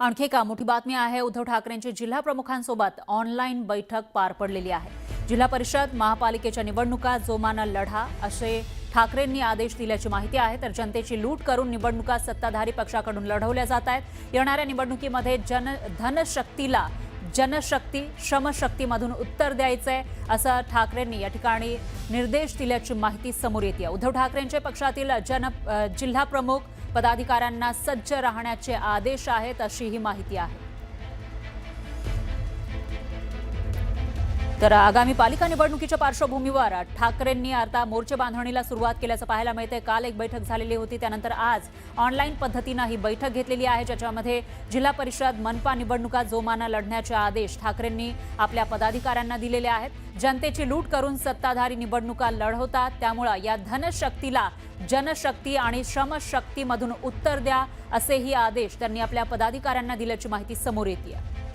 आणखी एका मोठी बातमी आहे. उद्धव ठाकरेंची जिल्हा प्रमुखांसोबत ऑनलाईन बैठक पार पडलेली आहे. जिल्हा परिषद महापालिकेच्या निवडणुका जोमानं लढा असे ठाकरेंनी आदेश दिल्याची माहिती आहे. तर जनतेची लूट करून निवडणुका सत्ताधारी पक्षाकडून लढवल्या जात आहेत. येणाऱ्या निवडणुकीमध्ये जन धनशक्तीला जनशक्ती श्रमशक्तीमधून उत्तर द्यायचं आहे असं ठाकरेंनी या ठिकाणी निर्देश दिल्याची माहिती समोर येते उद्धव ठाकरेंचे पक्षातील जन जिल्हाप्रमुख जिल्हा प्रमुख पदाधिकाऱ्यांना सज्ज राहण्याचे आदेश आहेत अशी ही माहिती आहे. तर आगामी पालिका निवडणुकीच्या पार्श्वभूमीवर ठाकरेंनी आता मोर्चे बांधणीला सुरुवात केल्याचं पाहायला मिळते काल एक बैठक झालेली होती. त्यानंतर आज ऑनलाईन पद्धतीनं ही बैठक घेतलेली आहे. ज्याच्यामध्ये जिल्हा परिषद मनपा निवडणुका जोमानं लढण्याचे आदेश ठाकरेंनी आपल्या पदाधिकाऱ्यांना दिलेले आहेत. जनतेची लूट करून सत्ताधारी निवडणुका लढवतात. त्यामुळं या धनशक्तीला जनशक्ती आणि श्रमशक्तीमधून उत्तर द्या असेही आदेश त्यांनी आपल्या पदाधिकाऱ्यांना दिल्याची माहिती समोर येते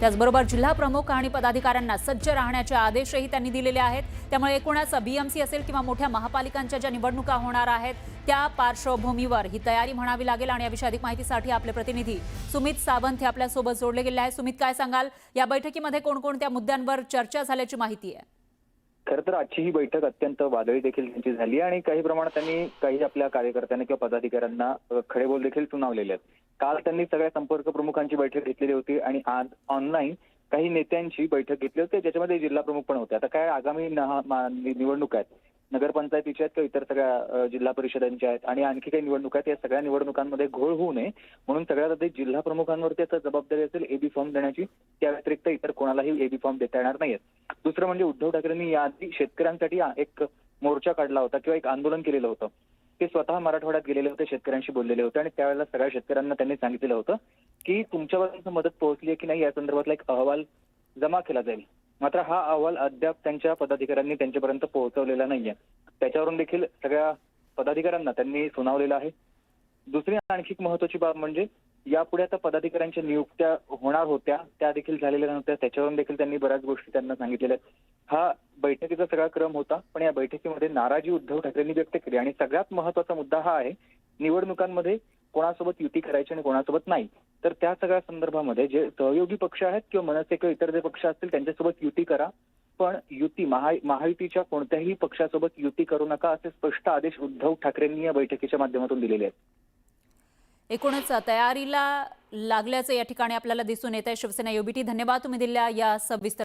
त्याचबरोबर जिल्हा प्रमुख आणि पदाधिकाऱ्यांना सज्ज राहण्याचे आदेशही त्यांनी दिलेले आहेत. त्यामुळे एकूणच बीएमसी असेल किंवा मोठ्या महापालिकांच्या ज्या निवडणुका होणार आहेत त्या पार्श्वभूमीवर ही तयारी म्हणावी लागेल आणि याविषयी अधिक माहितीसाठी आपले प्रतिनिधी सुमित सावंत हे आपल्यासोबत जोडले गेले आहेत. सुमित काय सांगाल? या बैठकीमध्ये कोणकोणत्या मुद्द्यांवर चर्चा झाल्याची माहिती आहे? खरं तर आजची ही बैठक अत्यंत वादळी देखील त्यांची झाली आणि काही प्रमाणात त्यांनी काही आपल्या कार्यकर्त्यांना किंवा पदाधिकाऱ्यांना खडे बोल देखील सुनावलेले आहेत. काल त्यांनी सगळ्या संपर्क प्रमुखांची बैठक घेतलेली होती आणि आज ऑनलाईन काही नेत्यांची बैठक घेतली होती. ज्याच्यामध्ये जिल्हा प्रमुख पण होते. आता काय आगामी निवडणूक आहेत. नगरपंचायतीच्या आहेत किंवा इतर सगळ्या जिल्हा परिषदांच्या आहेत आणि आणखी काही निवडणुका आहेत. या सगळ्या निवडणुकांमध्ये घोळ होऊ नये. म्हणून सगळ्यात आधी जिल्हा प्रमुखांवरती आता जबाबदारी असेल एबी फॉर्म देण्याची. त्या व्यतिरिक्त इतर कोणालाही एबी फॉर्म देता येणार नाहीत दुसरं म्हणजे उद्धव ठाकरेंनी याआधी शेतकऱ्यांसाठी एक मोर्चा काढला होता किंवा एक आंदोलन केलेलं होतं. ते स्वतः मराठवाड्यात गेलेले होते शेतकऱ्यांशी बोललेले होते आणि त्यावेळेला सगळ्या शेतकऱ्यांना त्यांनी सांगितलेलं होतं की तुमच्यापर्यंत मदत पोहोचली आहे की नाही या संदर्भातला एक अहवाल जमा केला जाईल. मात्र हा अहवाल अद्याप त्यांच्या पदाधिकाऱ्यांनी त्यांच्यापर्यंत पोहोचवलेला नाहीये. त्याच्यावरून देखील सगळ्या पदाधिकाऱ्यांना त्यांनी सुनावलेलं आहे. दुसरी आणखी एक महत्वाची बाब म्हणजे यापुढे आता पदाधिकाऱ्यांच्या नियुक्त्या होणार होत्या. त्या देखील झालेल्या नव्हत्या. त्याच्यावरून देखील त्यांनी बऱ्याच गोष्टी त्यांना सांगितलेल्या हा बैठकीचा सगळा क्रम होता पण या बैठकीमध्ये नाराजी उद्धव ठाकरेंनी व्यक्त केली. आणि सगळ्यात महत्त्वाचा मुद्दा हा आहे निवडणुकांमध्ये कोणासोबत युती करायची आणि कोणासोबत नाही. तर त्या सगळ्या संदर्भामध्ये जे सहयोगी पक्ष आहेत किंवा मनसे किंवा इतर जे पक्ष असतील त्यांच्यासोबत युती करा. पण युती महा महायुतीच्या कोणत्याही पक्षासोबत युती करू नका असे स्पष्ट आदेश उद्धव ठाकरेंनी या बैठकीच्या माध्यमातून दिलेले आहेत. एकूणच तयारीला लागल्याचं या ठिकाणी आपल्याला दिसून येत आहे शिवसेना युबीटी धन्यवाद. तुम्ही दिल्या या सविस्तर